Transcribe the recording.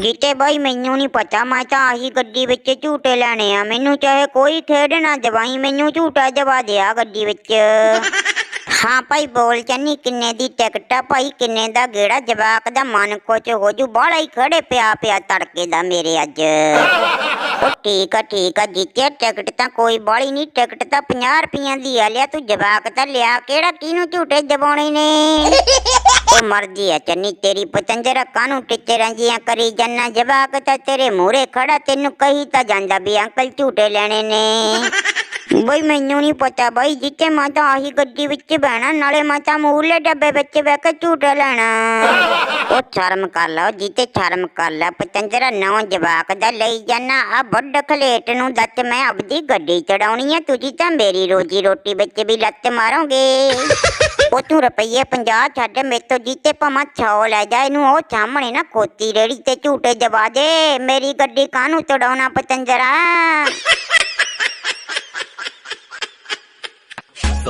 ਜੀਤੇ ਬਾਈ, ਮੈਨੂੰ ਨਹੀਂ ਪਤਾ, ਮੈਂ ਤਾਂ ਆਹੀ ਗੱਡੀ ਵਿੱਚ ਝੂਟੇ ਲੈਣੇ ਆ। ਮੈਨੂੰ ਚਾਹੇ ਕੋਈ ਖੇਡ ਨਾ ਦਵਾਈ ਮੈਨੂੰ ਝੂਟਾ ਜਵਾ ਦਿਆ ਗੱਡੀ ਵਿੱਚ। ਹਾਂ ਭਾਈ, ਬੋਲ ਚੰਨੀ, ਕਿੰਨੇ ਦੀ ਟਿਕਟ ਆ ਭਾਈ? ਕਿੰਨੇ ਦਾ ਗੇੜਾ? ਜਵਾਕ ਦਾ ਮਨ ਕੁਛ ਹੋ ਜੂ। ਬਾਹਲਾ ਹੀ ਖੜੇ ਪਿਆ ਪਿਆ ਤੜਕੇ ਦਾ ਮੇਰੇ ਅੱਜ। ਉਹ ਠੀਕ ਆ ਠੀਕ ਆ ਜੀਤੇ ਟਿਕਟ ਤਾਂ ਕੋਈ ਬਾਹਲੀ ਨਹੀਂ, ਟਿਕਟ ਤਾਂ 50 ਰੁਪਈਆਂ ਦੀ ਆ, ਲਿਆ ਤੂੰ ਜਵਾਕ ਤਾਂ ਲਿਆ, ਕਿਹੜਾ ਕਿਹਨੂੰ ਝੂਟੇ ਜਵਾਉਣੇ ਨੇ? ਉਹ ਮਰਦੀ ਹੈ ਚੰਨੀ, ਤੇਰੀ ਪਤੰਜਰਾ ਕਾਨੂੰ ਟਿੱਚਰਾਂ ਜੀਆਂ ਕਰੀ ਜੰਨਾ ਜਵਾਕ ਤਾਂ ਤੇਰੇ ਮੂਹਰੇ ਖੜਾ, ਤੈਨੂੰ ਕਹੀ ਤਾਂ ਜਾਂਦਾ ਵੀ ਅੰਕਲ ਝੂਟੇ ਲੈਣੇ ਨੇ। ਬਈ ਮੈਨੂੰ ਨਹੀਂ ਪਤਾ ਬਈ ਜਿੱਤੇ ਮੈਂ ਤਾਂ ਆਹੀ ਗੱਡੀ ਵਿੱਚ ਬਹਿਣਾ ਨਾਲੇ ਮੈਂ ਤਾਂ ਮੂਹਰਲੇ ਡੱਬੇ ਵਿੱਚ ਬਹਿ ਕੇ ਝੂਟੇ ਲੈਣਾ। ਉਹ ਸ਼ਰਮ ਕਰ ਲਾ ਜਿੱਤੇ ਸ਼ਰਮ ਕਰ ਲਾ ਪਤੰਜਰਾ ਨਵਾਂ ਜਵਾਕ ਦਾ ਲਈ ਜਾਨਾ ਆ ਵੱਡ ਖਲੇਟ ਨੂੰ ਦੱਤ ਮੈਂ ਆਪਦੀ ਗੱਡੀ ਚੜਾਉਣੀ ਆ ਤੁਸੀਂ ਤਾਂ ਮੇਰੀ ਰੋਜੀ ਰੋਟੀ ਵਿੱਚ ਵੀ ਲੱਤ ਮਾਰੋਗੇ। ਉਹ ਤੂੰ ਰੁਪਈਏ 50 ਛੱਡ ਮੇਰੇ ਤੋਂ ਜੀਤੇ ਪਮਾ ਛਾਓ ਲੈ ਜਾ ਇਹਨੂੰ ਉਹ ਸਾਹਮਣੇ ਨਾ ਖੋਤੀ ਰੇੜੀ ਤੇ ਝੂਟੇ ਦਵਾ ਦੇ ਮੇਰੀ ਗੱਡੀ ਕਾਹਨੂੰ ਚੜਾਉਣਾ ਪਤੰਜਰਾ?